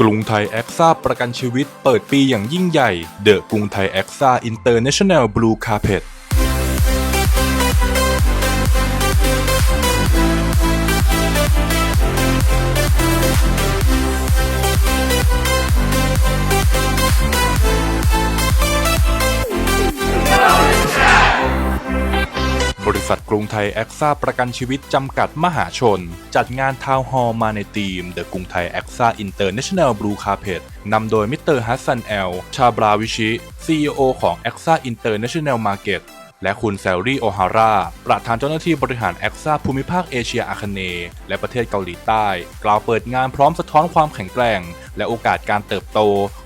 กรุงไทยแอคซ่าประกันชีวิตเปิดปีอย่างยิ่งใหญ่ เดอะกรุงไทยแอคซ่าอินเตอร์เนชั่นแนลบลูคาร์เพต ษัทกรุงไทยแอคซ่าประกันชีวิตจำกัดมหาชน จัดงานทาวน์ฮอลล์มาในทีม The กรุงไทยแอคซ่าอินเตอร์เนชั่นแนลบลูคาร์เพตนำโดยมิสเตอร์ฮัสซันแอล ชาบราวิชิ CEO ของ a x a International Market และคุณแซลลี่โอฮาร่า ประธานเจ้าหน้าที่บริหารแอคซ่าภูมิภาคเอเชียอาคเนย์ และประเทศเกาหลีใต้ กล่าวเปิดงานพร้อมสะท้อนความแข็งแกร่ง และโอกาสการเติบโต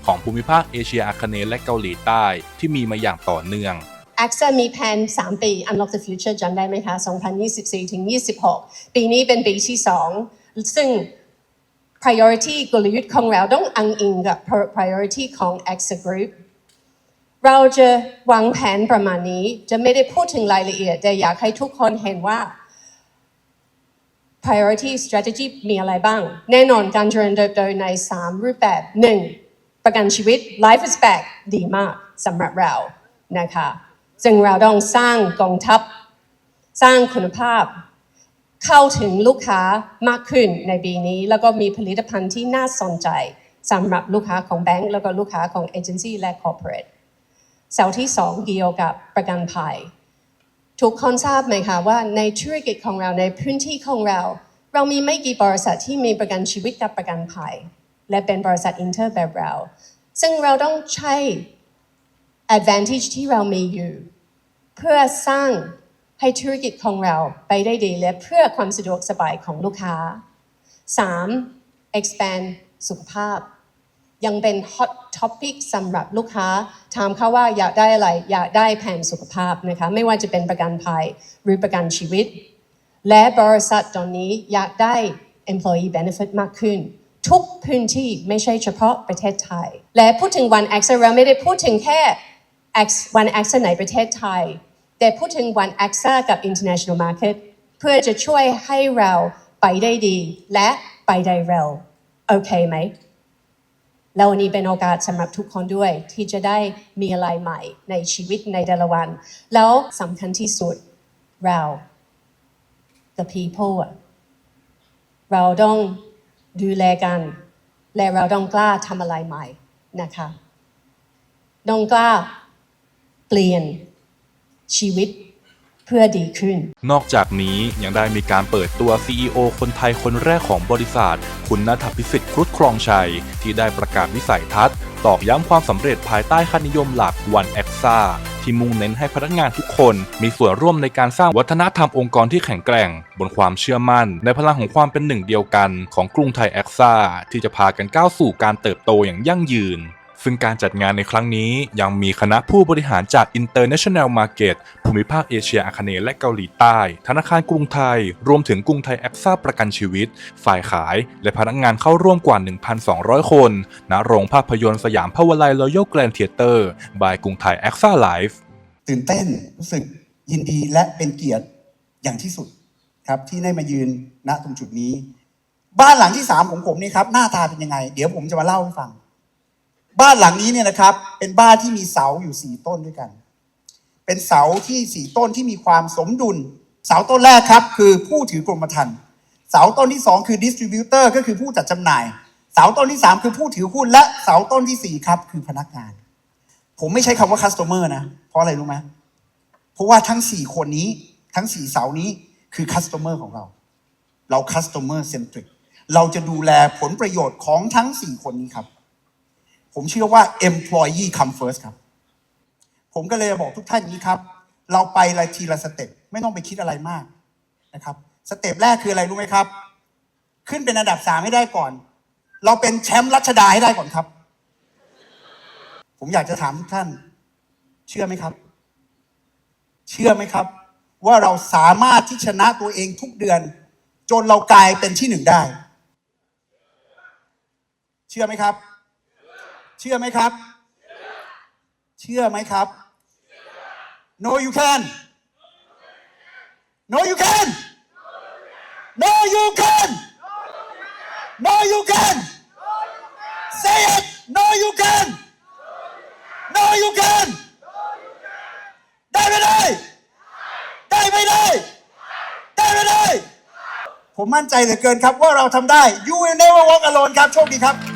ของภูมิภาคเอเชียอาคเนย์และเกาหลีใต้ที่มีมาอย่างต่อเนื่อง AXA มีแผน 3 ปี Unlock the Future จำได้ไหมคะ 2024 ถึง 26 ปีนี้เป็นปีที่ 2 ซึ่ง priority กลยุทธ์ของเราต้องอังอิงกับ priority ของ AXA Group เราจะวางแผนประมาณนี้จะไม่ได้พูดถึงรายละเอียด แต่อยากให้ทุกคนเห็นว่า priority strategy มีอะไรบ้าง แน่นอนการเจริญเติบโตใน 3 รูปแบบ 1. ประกันชีวิต life is back ดีมากสำหรับเรานะคะ ซึ่งเราต้องสร้างกองทัพ สร้างคุณภาพ เข้าถึงลูกค้ามากขึ้นในปีนี้ แล้วก็มีผลิตภัณฑ์ที่น่าสนใจสำหรับลูกค้าของแบงก์แล้วก็ลูกค้าของเอเจนซี่และคอร์เปอเรทเสาที่2เกี่ยวกับประกันภัย ทุกคนทราบไหมคะว่าในธุรกิจของเราในพื้นที่ของเรา เรามีไม่กี่บริษัทที่มีประกันชีวิตกับประกันภัย และเป็นบริษัทอินเตอร์แบบเรา ซึ่งเราต้องใช้ advantage ที่เรามีอยู่ เพื่อสร้างให้ธุรกิจของเราไปได้ดีและเพื่อความสะดวกสบายของลูกค้า 3. expand สุขภาพ ยังเป็น hot topic สำหรับลูกค้า ถามเขาว่าอยากได้อะไร อยากได้แผนสุขภาพนะคะ ไม่ว่าจะเป็นประกันภัยหรือประกันชีวิต และบริษัทตอนนี้อยากได้ employee benefit มากขึ้น ทุกพื้นที่ไม่ใช่เฉพาะประเทศไทย และพูดถึงวัน X เราไม่ได้พูดถึงแค่ X วัน X ในประเทศไทย แต่พูดถึงวัน X กับ international market เพื่อจะช่วยให้เราไปได้ดี และไปได้เร็ว โอเคไหม แล้ววันนี้เป็นโอกาสสำหรับทุกคนด้วย ที่จะได้มีอะไรใหม่ในชีวิตในแต่ละวัน แล้วสำคัญที่สุดเรา the people เราต้องดูแลกัน และเราต้องกล้าทำอะไรใหม่นะคะ ต้องกล้าเปลี่ยน ชีวิตเพื่อดีขึ้น นอกจากนี้ยังได้มีการเปิดตัว CEO คนไทยคนแรกของบริษัท คุณนัทพิสิทธิ์ครุฑครองชัย ที่ได้ประกาศวิสัยทัศน์ ตอกย้ำความสำเร็จภายใต้ค่านิยมหลัก One a x a ที่มุ่งเน้นให้พนักงานทุกคนมีส่วนร่วมในการสร้างวัฒนธรรมองค์กรที่แข็งแกร่ง บนความเชื่อมั่น ในพลังของความเป็นหนึ่งเดียวกันของกรุงไทยแอคซ่าที่จะพากันก้าวสู่การเติบโตอย่างยั่งยืน ซึ่งการจัดงานในครั้งนี้ยังมีคณะผู้บริหารจาก International Market ภูมิภาคเอเชียอาคเนย์และเกาหลีใต้ ธนาคารกรุงไทย รวมถึงกรุงไทยแอคซ่าประกันชีวิต ฝ่ายขาย และพนักงานเข้าร่วมกว่า 1,200 คน ณ โรงภาพยนตร์สยามพาวไลรอยัลแกรนด์เทเตอร์บายกรุงไทยแอคซ่าไลฟ์ตื่นเต้นรู้สึกยินดีและเป็นเกียรติอย่างที่สุดครับที่ได้มายืนณตรงจุดนี้ บ้านหลังที่สามของผมนี่ครับหน้าตาเป็นยังไง เดี๋ยวผมจะมาเล่าให้ฟัง บ้านหลังนี้เนี่ยนะครับ เป็นบ้านที่มีเสาอยู่สี่ต้นด้วยกัน เป็นเสาที่สี่ต้นที่มีความสมดุล เสาต้นแรกครับ คือผู้ถือกรมธรรม์เสาต้นที่สองคือดิสทริบิวเตอร์ก็คือผู้จัดจำหน่าย เสาต้นที่สามคือผู้ถือหุ้นและเสาต้นที่สี่ครับ คือพนักงาน ผมไม่ใช้คำว่า customer นะ เพราะอะไรรู้ไหมเพราะว่าทั้งสี่คนนี้ทั้งสี่เสานี้คือ customer ของเรา เรา customer centric เราจะดูแลผลประโยชน์ของทั้งสี่คนนี้ครับ ผมเชื่อว่า employee come first ครับ ผมก็เลยบอกทุกท่านนี้ครับ เราไปละทีละสเต็ปไม่ต้องไปคิดอะไรมากนะครับ สเต็ปแรกคืออะไรรู้ไหมครับ ขึ้นเป็นอันดับสามให้ได้ก่อน เราเป็นแชมป์รัชดาให้ได้ก่อนครับ ผมอยากจะถามทุกท่าน เชื่อไหมครับ เชื่อไหมครับ ว่าเราสามารถที่ชนะตัวเองทุกเดือน จนเรากลายเป็นที่หนึ่งได้ เชื่อไหมครับ เชื่อไหมครับ เชื่อไหมครับ No you can No you can No you can No you can say it no you can no you can ได้ไม่ได้ ได้ไม่ได้ ได้ไม่ได้ ผมมั่นใจเหลือเกินครับว่าเราทำได้ you will never walk alone ครับ โชคดีครับ